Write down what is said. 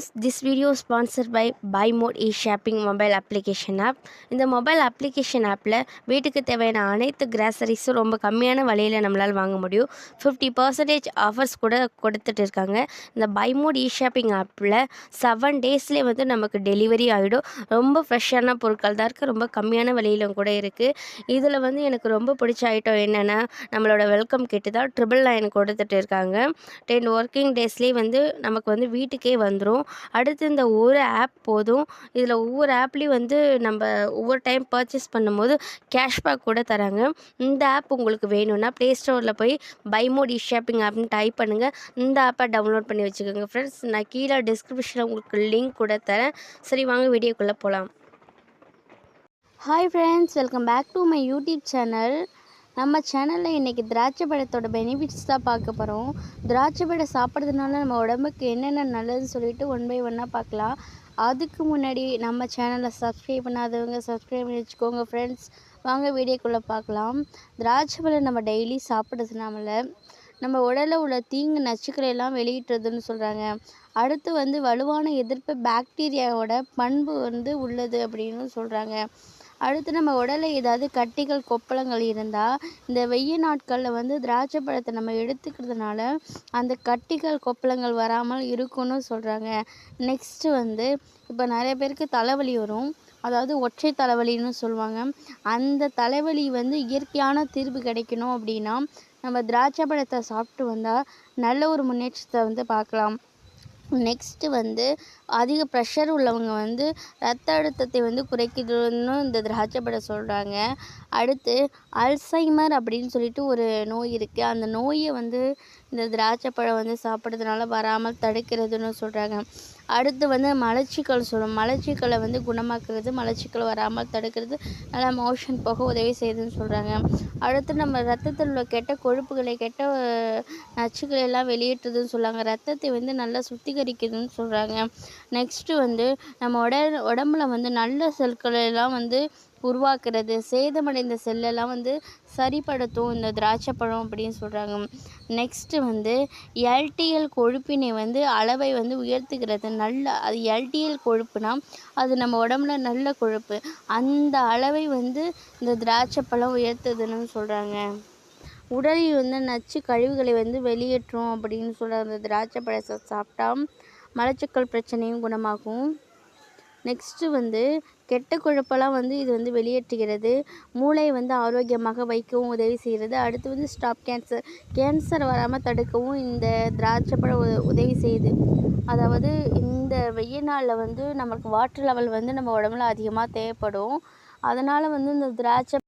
Friends this video sponsor by by mod e shopping mobile application app இந்த mobile application ஆப்பில் வீட்டுக்கு தேவையான அனைத்து கிராசரிஸும் ரொம்ப கம்மியான விலையில் நம்மளால் வாங்க முடியும். ஃபிஃப்டி பர்சன்டேஜ் ஆஃபர்ஸ் கூட கொடுத்துட்டு இருக்காங்க. இந்த பை மோட் இ ஷாப்பிங் ஆப்பில் செவன் டேஸ்லேயே வந்து நமக்கு டெலிவரி ஆகிடும் ரொம்ப ஃப்ரெஷ்ஷான பொருட்கள் தான் இருக்குது ரொம்ப கம்மியான விலையிலும் கூட இருக்குது இதில் வந்து எனக்கு ரொம்ப பிடிச்ச ஐட்டம் என்னென்னா நம்மளோட வெல்கம் கிட்டு தான் ட்ரிபிள் நைன் கொடுத்துட்டு இருக்காங்க. டென் ஒர்க்கிங் டேஸ்லேயே வந்து நமக்கு வந்து வீட்டுக்கே வந்துடும் அடுத்து இந்த ஒரு ஆப் போதும். இதில் ஒவ்வொரு ஆப்லேயும் வந்து நம்ம ஒவ்வொரு டைம் பர்ச்சேஸ் பண்ணும்போது கேஷ்பேக் கூட தராங்க. இந்த ஆப் உங்களுக்கு வேணும்னா ப்ளே ஸ்டோரில் போய் பைமோட் இ ஷாப்பிங் ஆப்னு டைப் பண்ணுங்கள் இந்த ஆப்பை டவுன்லோட் பண்ணி வச்சுக்கோங்க ஃப்ரெண்ட்ஸ் நான் கீழே டிஸ்கிரிப்ஷனில் உங்களுக்கு லிங்க் கூட தரேன். சரி வாங்க வீடியோக்குள்ளே போகலாம் hi friends welcome back to my YouTube channel நம்ம சேனலில் இன்றைக்கி திராட்சை பழத்தோட பெனிஃபிட்ஸ் தான் பார்க்க போகிறோம் திராட்சை பழம் சாப்பிட்றதுனால நம்ம உடம்புக்கு என்னென்ன நல்லதுன்னு சொல்லிட்டு ஒன் பை ஒன்னாக பார்க்கலாம். அதுக்கு முன்னாடி நம்ம சேனலை சப்ஸ்கிரைப் பண்ணாதவங்க சப்ஸ்கிரைப் பண்ணி வச்சுக்கோங்க ஃப்ரெண்ட்ஸ் வாங்க வீடியோக்குள்ளே பார்க்கலாம். திராட்சை பழம் நம்ம டெய்லி சாப்பிட்றதுனால நம்ம உடலில் உள்ள தீங்கு நச்சுக்களை எல்லாம் வெளியிட்டுறதுன்னு சொல்கிறாங்க அடுத்து வந்து வலுவான எதிர்ப்பு பாக்டீரியாவோட பண்பு வந்து உள்ளது அப்படின்னு சொல்கிறாங்க அடுத்து நம்ம உடலில் ஏதாவது கட்டிகள் கொப்பளங்கள் இருந்தால் இந்த வெய்ய நாட்களில் வந்து திராட்சை பழத்தை நம்ம எடுத்துக்கிறதுனால அந்த கட்டிகள் கொப்பளங்கள் வராமல் இருக்கும்னு சொல்கிறாங்க நெக்ஸ்ட்டு வந்து இப்போ நிறைய பேருக்கு தலைவலி வரும். அதாவது ஒற்றை தலைவலின்னு சொல்லுவாங்க. அந்த தலைவலி வந்து இயற்கையான தீர்வு கிடைக்கணும் அப்படின்னா நம்ம திராட்சை பழத்தை சாப்பிட்டு வந்தால் நல்ல ஒரு முன்னேற்றத்தை வந்து பார்க்கலாம். நெக்ஸ்ட்டு வந்து அதிக ப்ரெஷர் உள்ளவங்க வந்து ரத்த அழுத்தத்தை வந்து குறைக்குதுன்னு இந்த திராட்சை பழம் சொல்கிறாங்க அடுத்து அல்சைமர் அப்படின்னு சொல்லிட்டு ஒரு நோய் இருக்குது அந்த நோயை வந்து இந்த திராட்சை பழம் வந்து சாப்பிட்றதுனால வராமல் தடுக்கிறதுன்னு சொல்கிறாங்க அடுத்து வந்து மலச்சிக்கல் சொல்லும் மலச்சிக்கலை வந்து குணமாக்குறது மலச்சிக்கல் வராமல் தடுக்கிறது நல்லா மோஷன் போக உதவி செய்யுதுன்னு சொல்கிறாங்க அடுத்து நம்ம ரத்தத்தில் உள்ள கெட்ட கொழுப்புகளை கெட்ட நச்சுக்களை எல்லாம் வெளியேற்றுதுன்னு சொல்கிறாங்க ரத்தத்தை வந்து நல்லா சுத்திகரிக்குதுன்னு சொல்கிறாங்க நெக்ஸ்ட்டு வந்து நம்ம உடல் உடம்புல வந்து நல்ல செல்களை எல்லாம் வந்து உருவாக்குறது சேதமடைந்த செல்லெல்லாம் வந்து சரிப்படுத்தும் இந்த திராட்சை பழம் அப்படின்னு சொல்கிறாங்க நெக்ஸ்ட்டு வந்து எல்டிஎல் கொழுப்பினை வந்து அளவை வந்து உயர்த்துகிறது. நல்ல அது எல்டிஎல் கொழுப்புனா அது நம்ம உடம்புல நல்ல கொழுப்பு. அந்த அளவை வந்து இந்த திராட்சை பழம் உயர்த்துதுன்னு சொல்கிறாங்க உடலில் வந்து நச்சு கழிவுகளை வந்து வெளியேற்றும் அப்படின்னு சொல்கிற அந்த திராட்சை பழத்தை சாப்பிட்டா மலச்சிக்கல் பிரச்சனையும் குணமாகும். நெக்ஸ்ட்டு வந்து கெட்ட கொழுப்பெல்லாம் வந்து இது வந்து வெளியேற்றுகிறது. மூளையை வந்து ஆரோக்கியமாக வைக்கவும் உதவி செய்கிறது. அடுத்து வந்து ஸ்டாப் கேன்சர் கேன்சர் வராமல் தடுக்கவும் இந்த திராட்சை பழம் உதவி செய்யுது. அதாவது இந்த வெயில் நாளில் வந்து நமக்கு வாட்டர் லெவல் வந்து நம்ம உடம்புல அதிகமாக தேவைப்படும். அதனால் வந்து இந்த திராட்சை